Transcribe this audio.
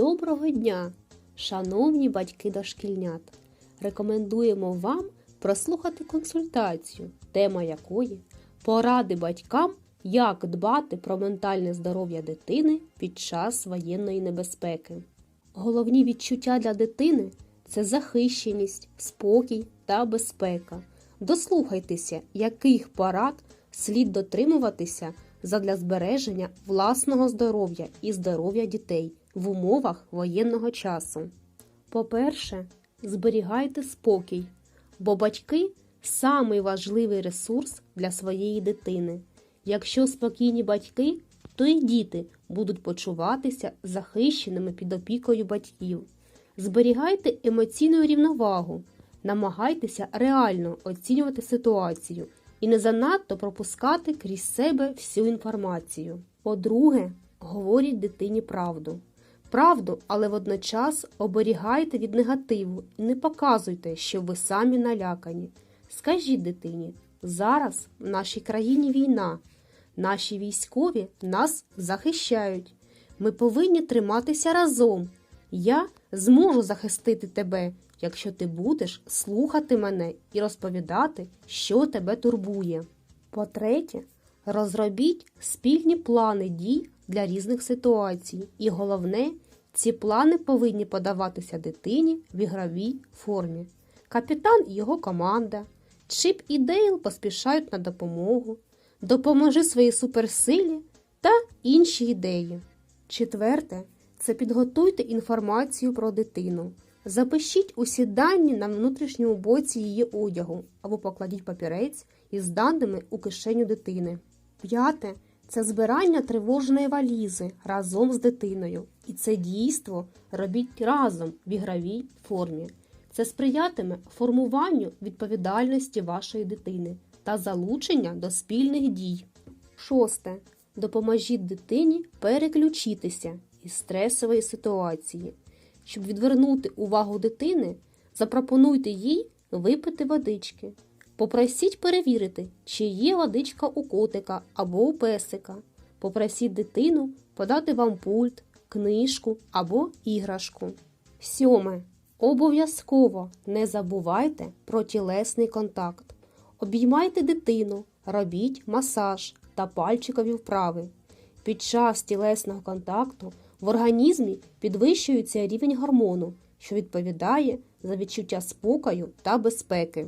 Доброго дня, шановні батьки дошкільнят! Рекомендуємо вам прослухати консультацію, тема якої поради батькам, як дбати про ментальне здоров'я дитини під час воєнної небезпеки. Головні відчуття для дитини це захищеність, спокій та безпека. Дослухайтеся, яких порад слід дотримуватися задля збереження власного здоров'я і здоров'я дітей в умовах воєнного часу. По-перше, зберігайте спокій, бо батьки самий важливий ресурс для своєї дитини. Якщо спокійні батьки, то і діти будуть почуватися захищеними під опікою батьків. Зберігайте емоційну рівновагу, намагайтеся реально оцінювати ситуацію і не занадто пропускати крізь себе всю інформацію. По-друге, говоріть дитині правду. Правду, але водночас оберігайте від негативу і не показуйте, що ви самі налякані. Скажіть дитині, зараз в нашій країні війна, наші військові нас захищають. Ми повинні триматися разом. Я зможу захистити тебе, якщо ти будеш слухати мене і розповідати, що тебе турбує. По-третє, розробіть спільні плани дій для різних ситуацій. І головне, ці плани повинні подаватися дитині в ігровій формі. Капітан і його команда, Чип і Дейл поспішають на допомогу, допоможи своїй суперсилі та інші ідеї. Четверте, це підготуйте інформацію про дитину. Запишіть усі дані на внутрішньому боці її одягу або покладіть папірець із даними у кишеню дитини. П'яте це збирання тривожної валізи разом з дитиною. І це дійство робіть разом в ігровій формі. Це сприятиме формуванню відповідальності вашої дитини та залучення до спільних дій. Шосте. Допоможіть дитині переключитися із стресової ситуації. Щоб відвернути увагу дитини, запропонуйте їй випити водички. Попросіть перевірити, чи є водичка у котика або у песика. Попросіть дитину подати вам пульт, книжку або іграшку. Сьоме. Обов'язково не забувайте про тілесний контакт. Обіймайте дитину, робіть масаж та пальчикові вправи. Під час тілесного контакту в організмі підвищується рівень гормону, що відповідає за відчуття спокою та безпеки.